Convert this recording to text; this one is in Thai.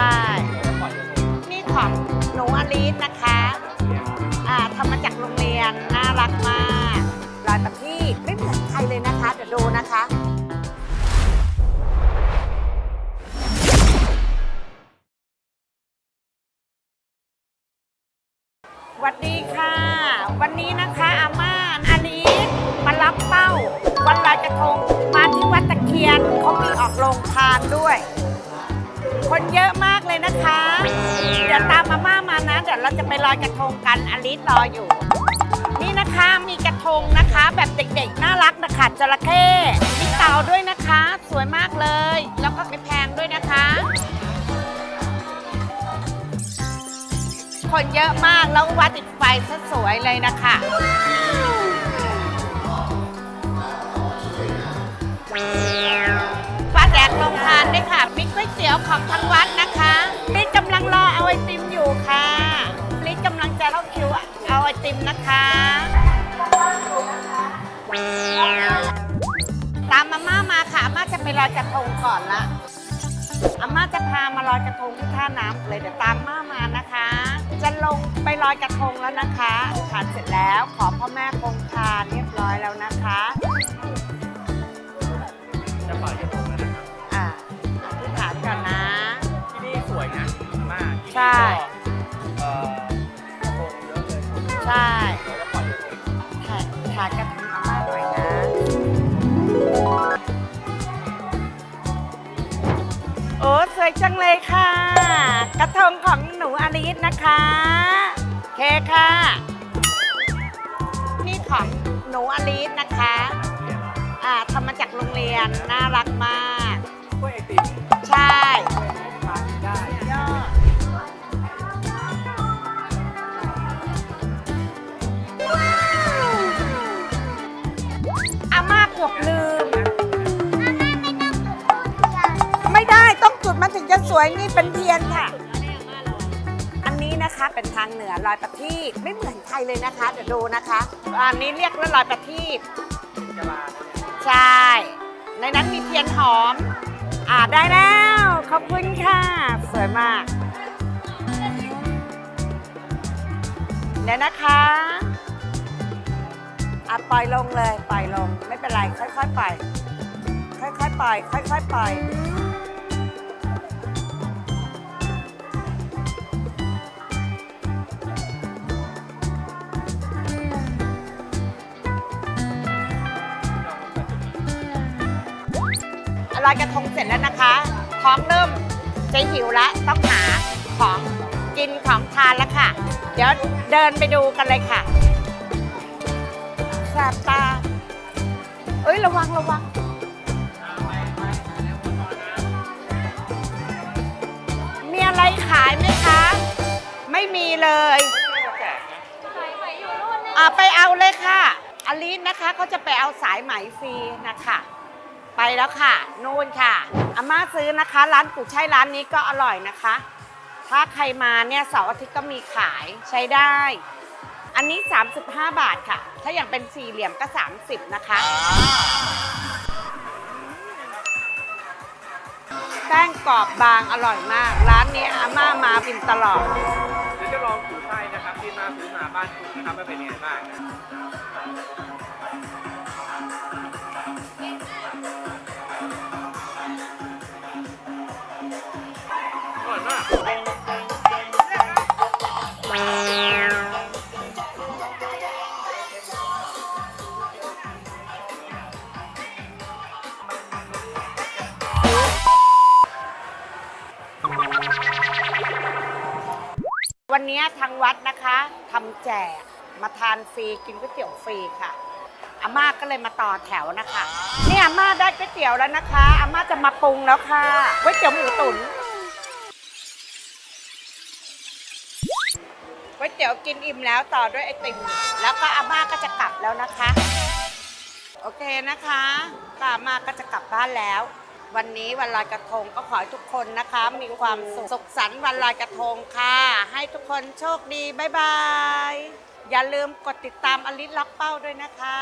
ช่ นี่ของหนูอลิสนะคะอ่าทำมาจากโรงเรียน น่ารักมากลายประที่ไม่เหมือนใครเลยนะคะ เดี๋ยวดูนะคะ สวัสดีค่ะ วันนี้นะคะอาม่าอาลีสมารับเป้า วันลอยกระทงมาที่วัดตะเคียนเขามีออกโรงทานด้วย คนเยอะมากเลยนะคะ เดี๋ยวตามอาม่ามานะ เดี๋ยวเราจะไปลอยกระทงกันอลิสรออยู่ นี่นะคะมีกระทงนะคะ แบบเด็กๆ น่ารักนะคะจระเข้มีเต่าด้วยนะคะ สวยมากเลย แล้วก็ไม่แพงด้วยนะคะ คนเยอะมากแล้ววัดติดไฟซะสวยเลยนะคะป้า ของทางวัดนะคะลิศกำลังรอเอาไอติมอยู่ค่ะลิศกำลังจะเข้าคิวเอาไอติมนะคะตามอาม่ามาค่ะอาม่าจะไปลอยกระทงก่อนละอาม่าจะพามาลอยกระทงที่ท่าน้ำเลยเดี๋ยวตามอาม่ามานะคะ จะลงไปลอยกระทงแล้วนะคะอธิษฐานเสร็จแล้วขอพ่อแม่คงคาเรียบร้อยแล้วนะคะ ใช่ ก็เอ่อกระทงเยอะเลยใช่เราจะปล่อยกระทงถ่ายถ่ายกระทงอาม่าหน่อยนะโอ้สวยจังเลยค่ะ กระทงของหนูอาริสนะคะโอเคค่ะ นี่ของหนูอาริสนะคะเนี่ยเหรออ่าทำมาจากโรงเรียนน่ารักมาก กล้วยไอติมใช่ สวยนี่เป็นเทียนค่ะ อันนี้นะคะเป็นทางเหนือลอยประทีปไม่เหมือนใครเลยนะคะ เดี๋ยวดูนะคะ อันนี้เรียกว่าลอยประทีปใช่ ในนั้นมีเทียนหอม อ่าได้แล้ว ขอบคุณค่ะ สวยมากเดี๋ยวนะคะอะปล่อยลงเลย ปล่อยลง ไม่เป็นไร ค่อยๆปล่อย ค่อยๆปล่อย ค่อยๆปล่อย ลอยกระทงเสร็จแล้วนะคะท้องเริ่มจะหิวแล้วต้องหาของกินของทานแล้วค่ะ เดี๋ยวเดินไปดูกันเลยค่ะแสบตา เอ้ยระวังระวังมีอะไรขายไหมคะ ไม่มีเลยไม่จะแจกนะอ่าไปเอาเลยค่ะอลิสนะคะเขาจะไปเอาสายไหมฟรีนะคะ ไปแล้วค่ะ นู่นค่ะอาม่าซื้อนะคะ ร้านกุยช่ายร้านนี้ก็อร่อยนะคะ ถ้าใครมาเนี่ยเสาร์อาทิตย์ก็มีขายใช้ได้ อันนี้ 35 บาทค่ะ ถ้าอย่างเป็นสี่เหลี่ยมก็ 30 นะคะ แป้งกรอบบางอร่อยมาก ร้านนี้อาม่ามากินตลอด เดี๋ยวจะลองถูไส้นะครับที่มาซื้อมาบ้านคุณนะครับว่าเป็นยังไงบ้าง วันนี้ทางวัดนะคะทำแจกมาทานฟรีกินก๋วยเตี๋ยวฟรีค่ะอาม่าก็เลยมาต่อแถวนะคะ นี่อาม่าได้ก๋วยเตี๋ยวแล้วนะคะอาม่าจะมาปรุงแล้วค่ะก๋วยเตี๋ยวหมูตุ๋นก๋วยเตี๋ยวกินอิ่มแล้วต่อด้วยไอติมแล้วก็อาม่าก็จะกลับแล้วนะคะ โอเคนะคะก็อาม่าก็จะกลับบ้านแล้ว วันนี้วันลอยกระทงก็ขอให้ทุกคนนะคะ มีความสุขสุขสันต์วันลอยกระทงค่ะ ให้ทุกคนโชคดีบ๊ายบายอย่าลืมกดติดตามอลิสล็อกเป้าด้วยนะคะ